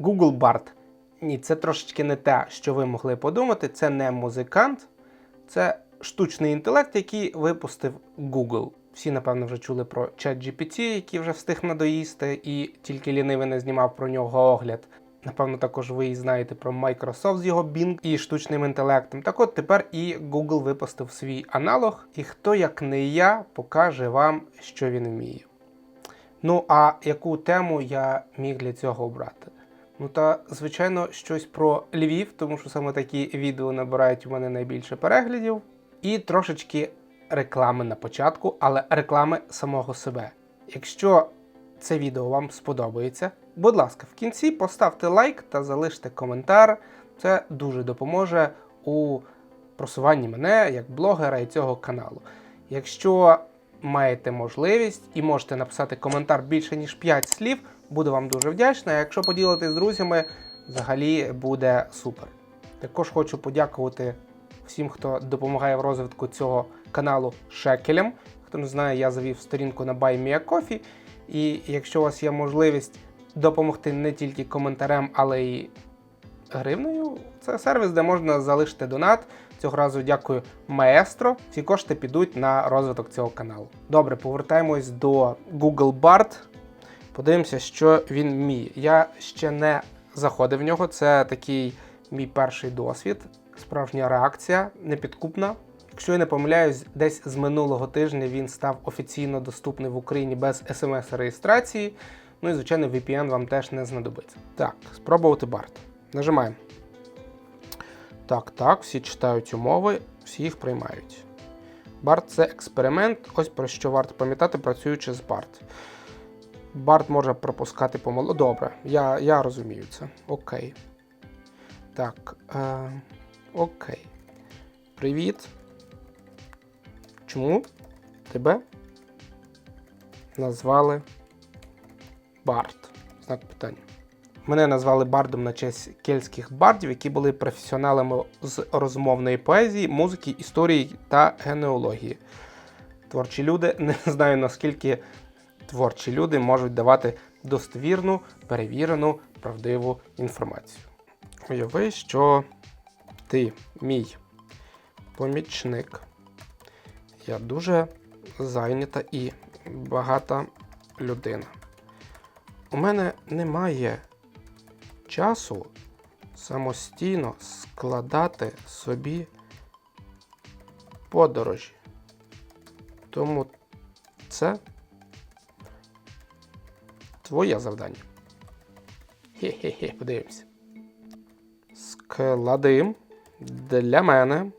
Google Bard. Ні, це трошечки не те, що ви могли подумати. Це не музикант, це штучний інтелект, який випустив Google. Всі, напевно, вже чули про ChatGPT, який вже встиг надоїсти, і тільки лінивий не знімав про нього огляд. Напевно, також ви і знаєте про Microsoft з його Bing і штучним інтелектом. Так от тепер і Google випустив свій аналог, і хто, як не я, покаже вам, що він вміє. Ну, а яку тему я міг для цього обрати? Ну та, звичайно, щось про Львів, тому що саме такі відео набирають у мене найбільше переглядів. І трошечки реклами на початку, але реклами самого себе. Якщо це відео вам сподобається, будь ласка, в кінці поставте лайк та залиште коментар. Це дуже допоможе у просуванні мене як блогера і цього каналу. Якщо маєте можливість і можете написати коментар більше ніж 5 слів, буду вам дуже вдячна. Якщо поділитесь з друзями, взагалі буде супер. Також хочу подякувати всім, хто допомагає в розвитку цього каналу шекелям. Хто не знає, я завів сторінку на BuyMeACoffee. І якщо у вас є можливість допомогти не тільки коментарем, але й гривнею, це сервіс, де можна залишити донат. Цього разу дякую маестро. Всі кошти підуть на розвиток цього каналу. Добре, повертаємось до Google Bard. Подивимося, що він вміє. Я ще не заходив в нього. Це такий мій перший досвід. Справжня реакція, непідкупна. Якщо я не помиляюсь, десь з минулого тижня він став офіційно доступний в Україні без смс-реєстрації. Ну і, звичайно, VPN вам теж не знадобиться. Так, спробувати Bard. Нажимаємо. Так, так, всі читають умови, всі їх приймають. BART це експеримент, ось про що варто пам'ятати, працюючи з BART. BART може пропускати помилу. Добре, я я розумію це. Окей. Так. Е, окей. Привіт. Чому тебе назвали Барт? Знак питання. Мене назвали бардом на честь кельтських бардів, які були професіоналами з розмовної поезії, музики, історії та генеалогії. Творчі люди не знаю наскільки творчі люди можуть давати достовірну, перевірену, правдиву інформацію. Уяви, що ти мій помічник. Я дуже зайнята і багата людина. У мене немає часу самостійно складати собі подорожі. Тому це твоє завдання. Хе-хе-хе, подивимося. Склади для мене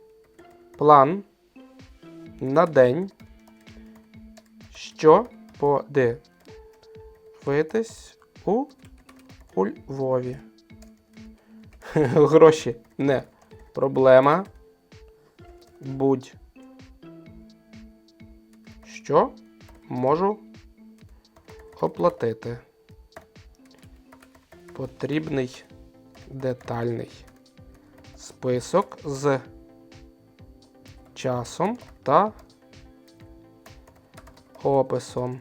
план на день, що подивитись у, у Львові. Гроші не проблема. Будь що можу оплатити. Потрібний детальний список з часом та описом.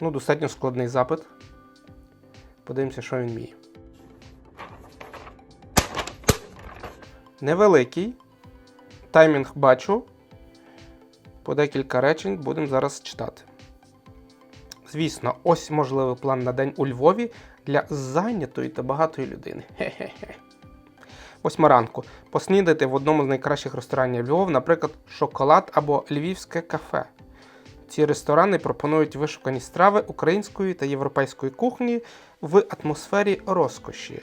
Ну, достатньо складний запит. Подивимося, що він вміє. Невеликий. Таймінг бачу. По декілька речень будемо зараз читати. Звісно, ось можливий план на день у Львові для зайнятої та багатої людини. Хе-хе-хе. Восьма ранку. Поснідати в одному з найкращих ресторанів Львова, наприклад, шоколад або львівське кафе. Ці ресторани пропонують вишукані страви української та європейської кухні в атмосфері розкоші.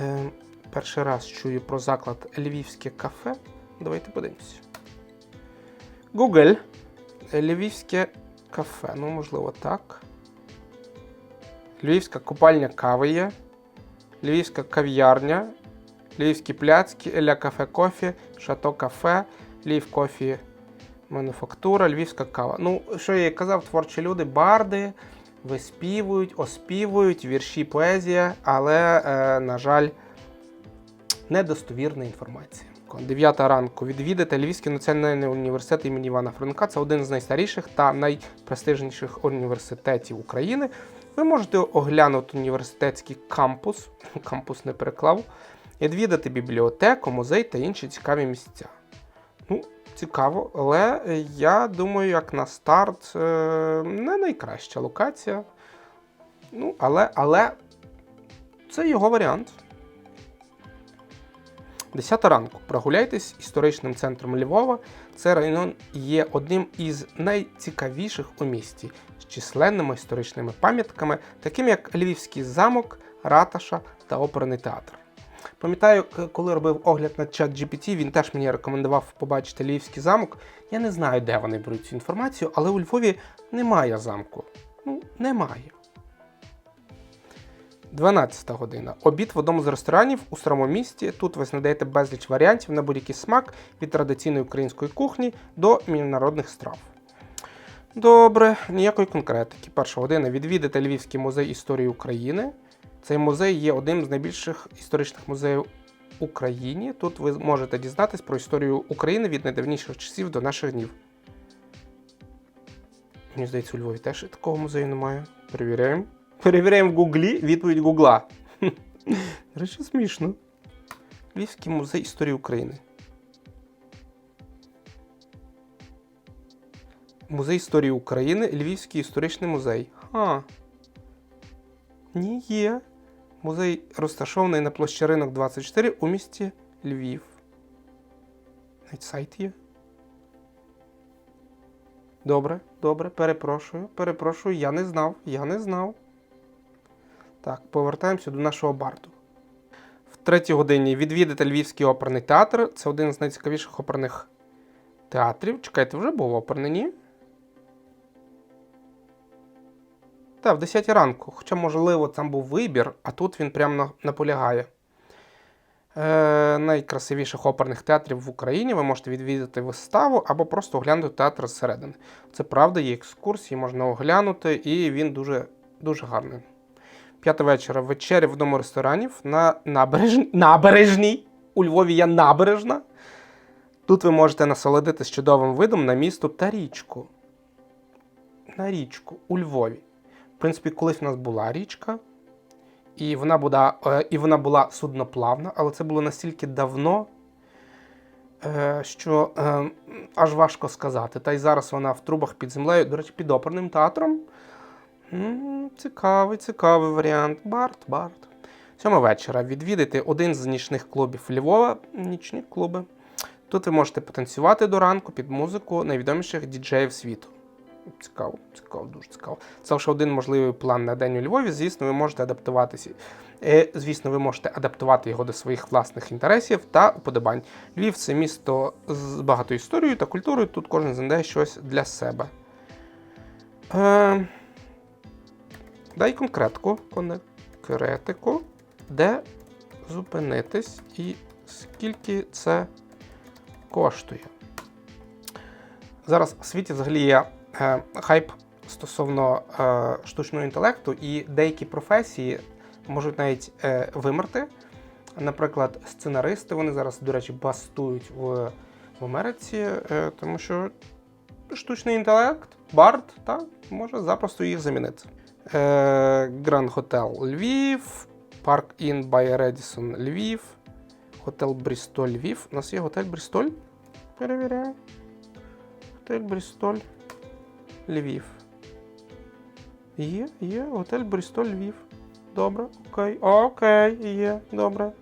Е, перший раз чую про заклад Львівське кафе. Давайте подивимося. Google. Львівське кафе. Ну, можливо, так. Львівська купальня кави є. Львівська кав'ярня, Львівські пляцки, Ля кафе кофі, Шато кафе, Львів кофі мануфактура, Львівська кава. Ну, що я казав, творчі люди, барди виспівують, оспівують, вірші, поезія, але, е, на жаль, недостовірна інформація. 9 ранку відвідати Львівський національний університет імені Івана Франка. Це один з найстаріших та найпрестижніших університетів України. Ви можете оглянути університетський кампус, кампус не переклав, відвідати бібліотеку, музей та інші цікаві місця. Ну, цікаво, але я думаю, як на старт, е, не найкраща локація. Ну, але, але це його варіант. 10 ранку. Прогуляйтесь історичним центром Львова. Цей район є одним із найцікавіших у місті з численними історичними пам'ятками, таким як Львівський замок, раташа та оперний театр. Пам'ятаю, коли робив огляд на чат GPT, він теж мені рекомендував побачити Львівський замок. Я не знаю, де вони беруть цю інформацію, але у Львові немає замку. Ну, немає. 12 година. Обід в одному з ресторанів у старому місті. Тут ви знайдете безліч варіантів на будь-який смак від традиційної української кухні до міжнародних страв. Добре, ніякої конкретики. Перша година відвідати Львівський музей історії України. Цей музей є одним з найбільших історичних музеїв Україні. Тут ви можете дізнатись про історію України від найдавніших часів до наших днів. Мені здається, у Львові теж такого музею немає. Перевіряємо. Перевіряємо в Гуглі відповідь Гугла. Речі, смішно. Львівський музей історії України. Музей історії України, Львівський історичний музей. Ха. Ні, є. Музей розташований на площі Ринок 24 у місті Львів. Навіть сайт є. Добре, добре, перепрошую, перепрошую, я не знав, я не знав. Так, повертаємося до нашого барту. В третій годині відвідати Львівський оперний театр. Це один з найцікавіших оперних театрів. Чекайте, вже був оперний, ні? Так, в 10 ранку. Хоча, можливо, там був вибір, а тут він прямо наполягає. Е, найкрасивіших оперних театрів в Україні. Ви можете відвідати виставу або просто оглянути театр зсередини. Це правда, є екскурсії, можна оглянути, і він дуже, дуже гарний. П'ята вечора. Вечеря в одному ресторанів на набережній. Набережній! У Львові є набережна. Тут ви можете насолодитись чудовим видом на місто та річку. На річку у Львові. В принципі, колись у нас була річка, і вона була, е, і вона була судноплавна, але це було настільки давно, е, що е, аж важко сказати. Та й зараз вона в трубах під землею, до речі, під оперним театром. Цікавий, цікавий варіант. Барт, Барт. Сьома вечора. Відвідайте один з нічних клубів Львова. Нічні клуби. Тут ви можете потанцювати до ранку під музику найвідоміших діджеїв світу. Цікаво, цікаво, дуже цікаво. Це лише один можливий план на день у Львові. Звісно, ви можете адаптуватися. Е, Звісно, ви можете адаптувати його до своїх власних інтересів та уподобань. Львів це місто з багатою історією та культурою. Тут кожен знайде щось для себе. Е, дай конкретку, конкретику, де зупинитись і скільки це коштує. Зараз в світі взагалі є е, хайп стосовно е, штучного інтелекту, і деякі професії можуть навіть е, вимерти. Наприклад, сценаристи вони зараз, до речі, бастують в, в Америці, е, тому що штучний інтелект, Барт, та, може запросто їх замінити. Е, Гранд Хотел Львів, Парк Ін by Redison Львів, Готель Брістоль Львів. У нас є готель Брістоль. Перевіряємо. Готель Брістоль Львів. Є, є, готель Брістоль Львів. Добре, окей. Окей, є, добре.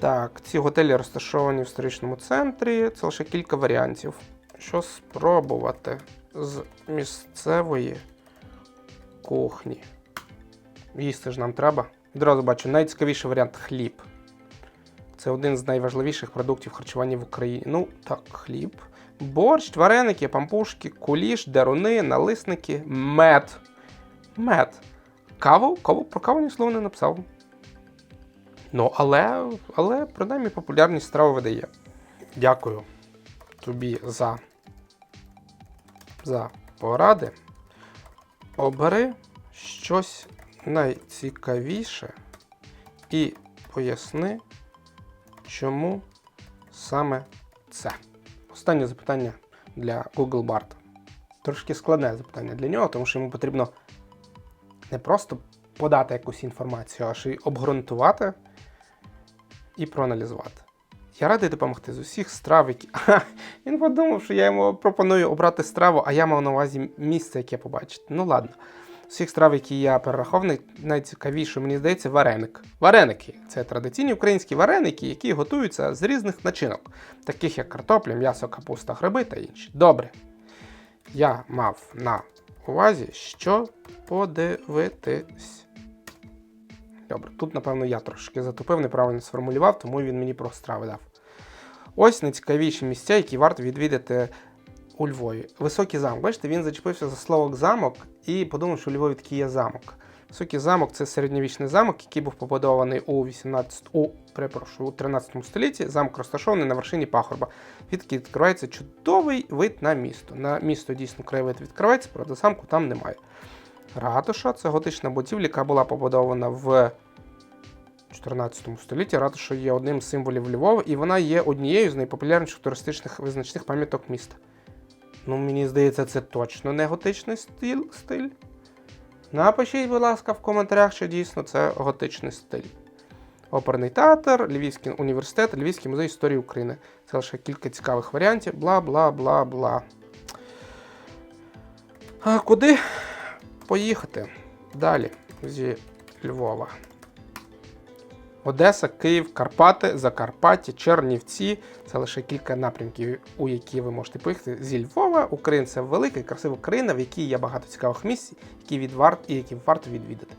Так, ці готелі розташовані в історичному центрі. Це лише кілька варіантів. Що спробувати з місцевої кухні? Їсти ж нам треба. Відразу бачу, найцікавіший варіант хліб. Це один з найважливіших продуктів харчування в Україні. Ну, так, хліб. Борщ, вареники, пампушки, куліш, деруни, налисники, мед. Мед. Каву? Каву про каву ні слова не написав. Ну, але, але принаймні популярність страви видає. Дякую тобі за, за поради. Обери щось найцікавіше і поясни, чому саме це. Останнє запитання для Google Bart. Трошки складне запитання для нього, тому що йому потрібно не просто подати якусь інформацію, а ще й обґрунтувати і проаналізувати. Я радий допомогти з усіх страв, які. Ха, він подумав, що я йому пропоную обрати страву, а я мав на увазі місце, яке побачити. Ну ладно. З усіх страв, які я перераховав, най- найцікавіше, мені здається, вареник. Вареники це традиційні українські вареники, які готуються з різних начинок, таких як картопля, м'ясо, капуста, гриби та інші. Добре. Я мав на увазі, що подивитись. Добре, тут, напевно, я трошки затупив, неправильно сформулював, тому він мені про страви дав. Ось найцікавіші місця, які варто відвідати у Львові. Високий замок. Бачите, він зачепився за слово замок і подумав, що у Львові такий є замок. Високий замок це середньовічний замок, який був побудований у 18, у, перепрошую, у 13 столітті. Замок розташований на вершині пагорба. Відки відкривається чудовий вид на місто. На місто дійсно краєвид відкривається, правда, замку там немає. Ратуша це готична будівля, яка була побудована в 14 столітті. Ратуша є одним з символів Львова, і вона є однією з найпопулярніших туристичних визначних пам'яток міста. Ну, мені здається, це точно не готичний стиль. стиль. Напишіть, будь ласка, в коментарях, що дійсно це готичний стиль. Оперний театр, Львівський університет, Львівський музей історії України. Це лише кілька цікавих варіантів. Бла бла бла бла. А куди поїхати далі зі Львова? Одеса, Київ, Карпати, Закарпаття, Чернівці. Це лише кілька напрямків, у які ви можете поїхати зі Львова. Україна це велика і красива країна, в якій є багато цікавих місць, які від варт, і які варто відвідати.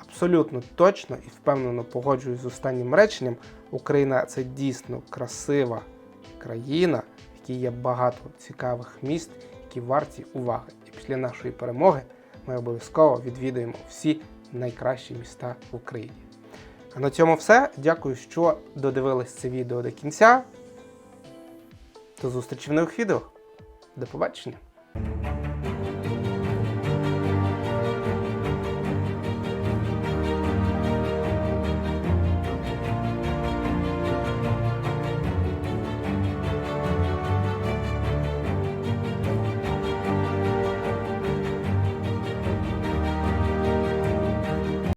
Абсолютно точно і впевнено погоджуюсь з останнім реченням. Україна це дійсно красива країна, в якій є багато цікавих міст, які варті уваги. І після нашої перемоги ми обов'язково відвідаємо всі найкращі міста в Україні. На цьому все. Дякую, що додивились це відео до кінця. До зустрічі в нових відео. До побачення!